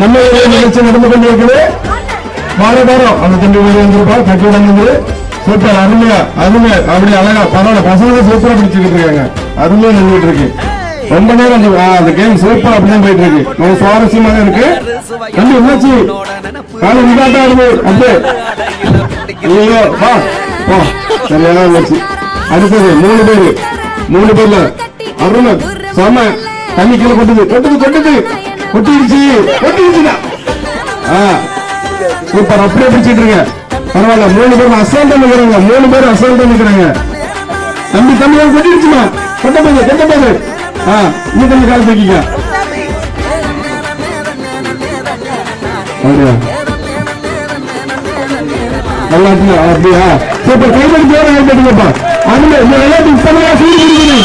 நம்ம நிகழ்ச்சி நடந்து கொண்டிருக்கிறது மாறதாரம் அந்த தம்பி வீடு வந்திருப்பா கட்டி வந்து சூப்பர் அருமையா அருமை அப்படி அழகா பரவாயில்ல பசங்க சூப்பரா பிடிச்சிட்டு இருக்காங்க. அருமையா நின்றுட்டு இருக்கு. ரொம்ப நேரம் அந்த அந்த கேம் சூப்பர் அப்படிதான் போயிட்டு இருக்கு. ரொம்ப சுவாரஸ்யமாக இருக்கு. தம்பி என்னாச்சு? காலை விடாட்டா இருக்கு. அப்படியே. ஐயோ வா வா. சரியான இருந்துச்சு அடுத்தது மூணு பேரு. மூணு பேர்ல. அருண் செம. தண்ணி கீழே கொட்டுது. கொட்டுது கொட்டுது. ஒட்டிடுச்சு ஒட்டிடுச்சுடா. இப்ப சூப்பர் அப்படியே பிடிச்சிட்டு இருக்க பரவாயில்ல மூணு பேரும் அசால்ட்டா நிக்கிறாங்க மூணு பேரும் அசால்ட்டா நிக்கிறாங்க தம்பி தம்பி கொட்டிடுச்சுமா கொட்ட போது கொட்ட போது. நீ தம்பி கால் தூக்கிக்க அப்படியா? சூப்பர் கைப்பட்டு பேர கைப்படிங்கப்பா அதுல இந்த விளையாட்டு இப்பதான் சொல்லி கொடுக்கணும்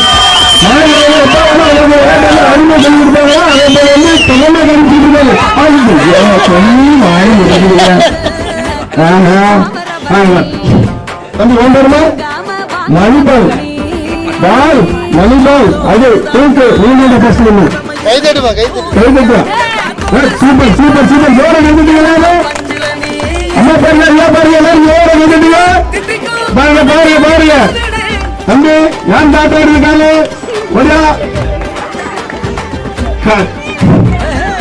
தம்பி வேண்டாமா மணிபால் பால் மணிபால் அது தூக்கு நீங்க ஃபர்ஸ்ட் ஒண்ணு கை தட்டுப்பா கை தட்டு சூப்பர் சூப்பர் சூப்பர் ஜோர அம்மா பாருங்க ஐயா பாருங்க எல்லாரும் ஜோர கண்டுட்டீங்க பாருங்க பாருங்க பாருங்க தம்பி யார் தாத்தா இருக்காங்க ஒடியா?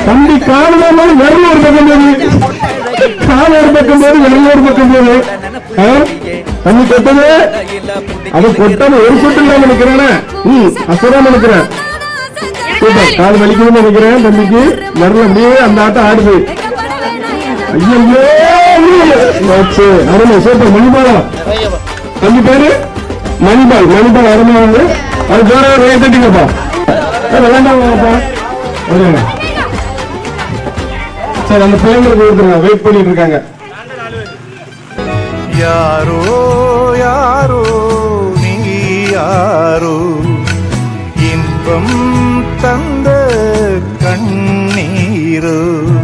தம்பி காணுமா விரல் ஒரு பக்கம் போகுது. கால் ஒரு பக்கம் போகுது விரல் ஒரு பக்கம் போகுது. ஆ? தம்பி கொட்டது அது கொட்டாம ஒரு சொட்டு இல்லாம நிக்கிறேனே. ம் அசுராம நினைக்கிறேன் சூப்பர். கால் வலிக்குதுன்னு நினைக்கிறேன் தம்பிக்கு. விரல் அப்படியே அந்த ஆட்டம் ஆடுது. ஐயோ ஆச்சு. அருமை. சூப்பர். மணிபாலா. கையப்பா தம்பி பேரு? மணிபால். மணிபால் அருமை வந்து. அது வேற ஒரு ஏத்திட்டீங்கப்பா விளையாண்டாங்கப்பா வருங்க அந்த பிள்ளைங்களுக்கு கொடுத்துருங்க. வெயிட் பண்ணிட்டு இருக்காங்க. யாரோ யாரோ நீ யாரோ? இன்பம் தந்த